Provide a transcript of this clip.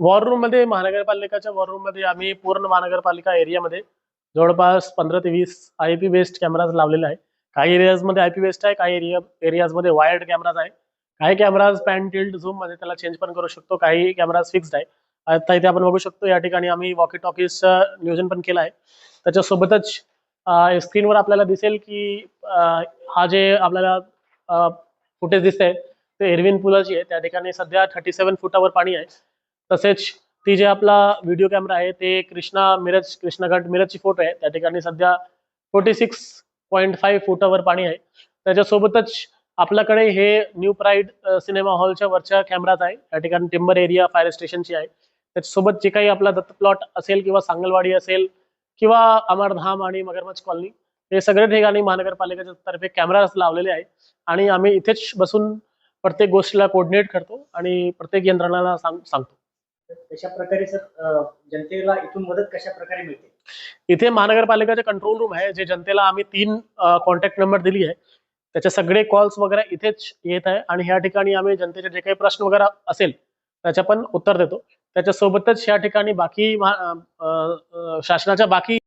War रूममध्ये महानगरपालिकाच्या war रूममध्ये आम्ही पूर्ण महानगरपालिका एरियामध्ये जवळपास पंधरा ते वीस आय पी बेस्ड कॅमेराज लावलेले आहे काही एरियाजमध्ये आय पी बेस्ड आहे काही एरिया एरियाजमध्ये वायर्ड कॅमेराज आहे काही कॅमेराज पॅनटिल्ड झूममध्ये त्याला चेंज पण करू शकतो काही कॅमेराज फिक्स्ड आहे. आता इथे आपण बघू शकतो या ठिकाणी आम्ही वॉकी टॉकीजचं नियोजन पण केलं आहे. त्याच्यासोबतच स्क्रीनवर आपल्याला दिसेल की हा जे आपल्याला फुटेज दिसतंय ते एरविन पुलाची आहे. त्या ठिकाणी सध्या थर्टी सेवन फुटावर पाणी आहे. तसेच ती जे आपला व्हिडिओ कॅमेरा आहे ते कृष्णा मिरज कृष्णाघाट मिरजची फोटो आहे. त्या ठिकाणी सध्या फोर्टी सिक्स पॉईंट फाईव्ह फुटावर पाणी आहे. त्याच्यासोबतच आपल्याकडे हे न्यू प्राईड सिनेमा हॉलच्या वरच्या कॅमेराच आहे. त्या ठिकाणी टिंबर एरिया फायर स्टेशनची आहे. त्याच्यासोबत जे काही आपला दत्त प्लॉट असेल किंवा सांगलवाडी असेल किंवा अमरधाम आणि मगरमच्छ कॉलनी हे सगळे ठिकाणी महानगरपालिकेच्या तर्फे कॅमेराच लावलेले आहे आणि आम्ही इथेच बसून प्रत्येक गोष्टीला कोऑर्डिनेट करतो आणि प्रत्येक यंत्रणाला सांग सांगतो. तशा प्रकारे सर जनतेला इथून मदत कशा प्रकारे मिळते? इथे महानगरपालिकेचे कंट्रोल रूम आहे जे जनतेला आम्ही तीन कॉन्टॅक्ट नंबर दिली आहे. त्याचे सगळे कॉल्स वगैरे इथेच येत आहे आणि ह्या ठिकाणी आम्ही जनतेचे जे काही प्रश्न वगैरे असेल त्याच्या पण उत्तर देतो. त्याच्यासोबतच या ठिकाणी बाकी शासनाच्या बाकी